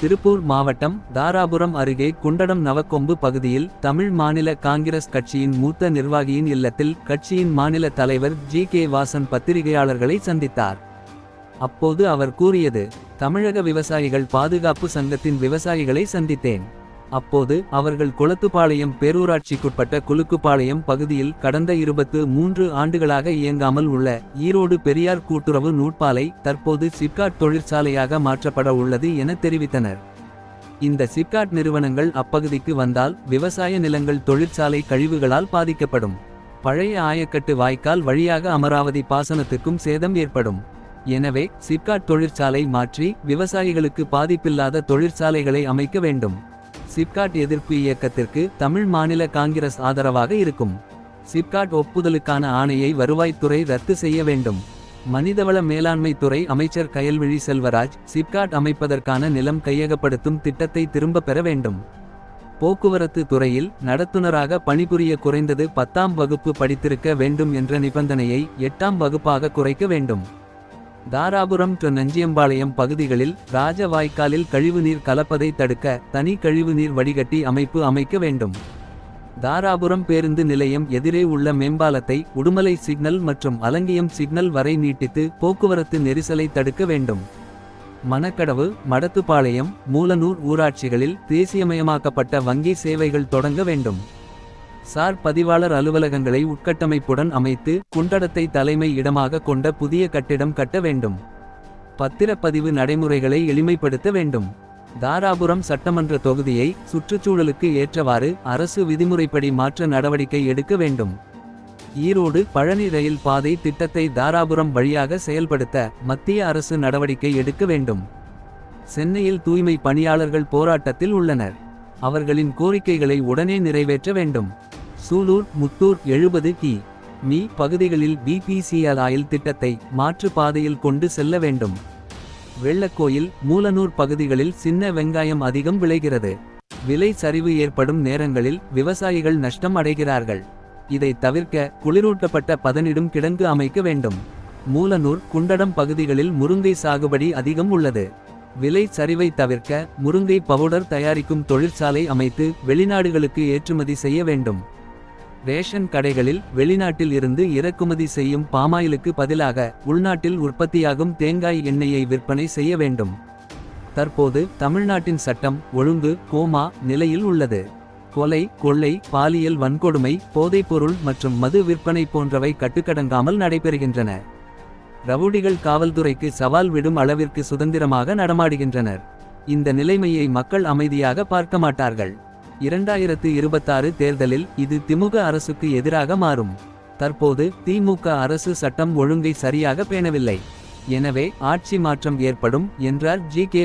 திருப்பூர் மாவட்டம் தாராபுரம் அருகே குண்டடம் நவக்கொம்பு பகுதியில் தமிழ் மாநில காங்கிரஸ் கட்சியின் மூத்த நிர்வாகியின் இல்லத்தில் கட்சியின் மாநில தலைவர் ஜி கே வாசன் பத்திரிகையாளர்களை சந்தித்தார். அப்போது அவர் கூறியது தமிழக விவசாயிகள் பாதுகாப்பு சங்கத்தின் விவசாயிகளை சந்தித்தேன். அப்போது அவர்கள் குளத்துப்பாளையம் பேரூராட்சிக்குட்பட்ட குலுக்குப்பாளையம் பகுதியில் கடந்த இருபத்து மூன்று ஆண்டுகளாக இயங்காமல் உள்ள ஈரோடு பெரியார் கூட்டுறவு நூற்பாலை தற்போது சிப்காட் தொழிற்சாலையாக மாற்றப்பட உள்ளது என தெரிவித்தனர். இந்த சிப்காட் நிறுவனங்கள் அப்பகுதிக்கு வந்தால் விவசாய நிலங்கள் தொழிற்சாலை கழிவுகளால் பாதிக்கப்படும். பழைய ஆயக்கட்டு வாய்க்கால் வழியாக அமராவதி பாசனத்துக்கும் சேதம் ஏற்படும். எனவே சிப்காட் தொழிற்சாலை மாற்றி விவசாயிகளுக்கு பாதிப்பில்லாத தொழிற்சாலைகளை அமைக்க வேண்டும். சிப்காட் எதிர்ப்பு இயக்கத்திற்கு தமிழ் மாநில காங்கிரஸ் ஆதரவாக இருக்கும். சிப்காட் ஒப்புதலுக்கான ஆணையை வருவாய்த்துறை ரத்து செய்ய வேண்டும். மனிதவள மேலாண்மை துறை அமைச்சர் கயல்விழி செல்வராஜ் சிப்காட் அமைப்பதற்கான நிலம் கையகப்படுத்தும் திட்டத்தை திரும்ப பெற வேண்டும். போக்குவரத்து துறையில் நடத்துனராக பணிபுரிய குறைந்தது பத்தாம் வகுப்பு படித்திருக்க வேண்டும் என்ற நிபந்தனையை எட்டாம் வகுப்பாக குறைக்க வேண்டும். தாராபுரம் டு நஞ்சியம்பாளையம் பகுதிகளில் ராஜ வாய்க்காலில் கழிவுநீர் கலப்பதை தடுக்க தனி கழிவுநீர் வடிகட்டி அமைப்பு அமைக்க வேண்டும். தாராபுரம் பேருந்து நிலையம் எதிரே உள்ள மேம்பாலத்தை உடுமலை சிக்னல் மற்றும் அலங்கியம் சிக்னல் வரை நீட்டித்து போக்குவரத்து நெரிசலை தடுக்க வேண்டும். மணக்கடவு மடத்துப்பாளையம் மூலனூர் ஊராட்சிகளில் தேசியமயமாக்கப்பட்ட வங்கி சேவைகள் தொடங்க வேண்டும். சார் பதிவாளர் அலுவலகங்களை உட்கட்டமைப்புடன் அமைத்து குண்டடத்தை தலைமை இடமாக கொண்ட புதிய கட்டிடம் கட்ட வேண்டும். பத்திரப்பதிவு நடைமுறைகளை எளிமைப்படுத்த வேண்டும். தாராபுரம் சட்டமன்ற தொகுதியை சுற்றுச்சூழலுக்கு ஏற்றவாறு அரசு விதிமுறைப்படி மாற்ற நடவடிக்கை எடுக்க வேண்டும். ஈரோடு பழனி ரயில் பாதை திட்டத்தை தாராபுரம் வழியாக செயல்படுத்த மத்திய அரசு நடவடிக்கை எடுக்க வேண்டும். சென்னையில் தூய்மை பணியாளர்கள் போராட்டத்தில் உள்ளனர். அவர்களின் கோரிக்கைகளை உடனே நிறைவேற்ற வேண்டும். சூலூர் முத்தூர் எழுபது கி. மீ. பகுதிகளில் பிபிசிஎல் ஆயில் திட்டத்தை மாற்று பாதையில் கொண்டு செல்ல வேண்டும். வெள்ளக்கோயில் மூலனூர் பகுதிகளில் சின்ன வெங்காயம் அதிகம் விளைகிறது. விலை சரிவு ஏற்படும் நேரங்களில் விவசாயிகள் நஷ்டம் அடைகிறார்கள். இதை தவிர்க்க குளிரூட்டப்பட்ட பதனிடும் கிடங்கு அமைக்க வேண்டும். மூலனூர் குண்டடம் பகுதிகளில் முருங்கை சாகுபடி அதிகம் உள்ளது. விலை சரிவை தவிர்க்க முருங்கை பவுடர் தயாரிக்கும் தொழிற்சாலை அமைத்து வெளிநாடுகளுக்கு ஏற்றுமதி செய்ய வேண்டும். ரேஷன் கடைகளில் வெளிநாட்டில் இருந்து இறக்குமதி செய்யும் பாமாயிலுக்கு பதிலாக உள்நாட்டில் உற்பத்தியாகும் தேங்காய் எண்ணெயை விற்பனை செய்ய வேண்டும். தற்போது தமிழ்நாட்டின் சட்டம் ஒழுங்கு கோமா நிலையில் உள்ளது. கொலை கொள்ளை பாலியல் வன்கொடுமை போதைப்பொருள் மற்றும் மது விற்பனை போன்றவை கட்டுக்கடங்காமல் நடைபெறுகின்றன. ரவுடிகள் காவல்துறைக்கு சவால் விடும் அளவிற்கு சுதந்திரமாக நடமாடுகின்றனர். இந்த நிலைமையை மக்கள் அமைதியாக பார்க்க மாட்டார்கள். இரண்டாயிரத்து இருபத்தாறு தேர்தலில் இது திமுக அரசுக்கு எதிராக மாறும். தற்போது திமுக அரசு சட்டம் ஒழுங்கை சரியாக பேணவில்லை. எனவே ஆட்சி மாற்றம் ஏற்படும் என்றார் ஜி கே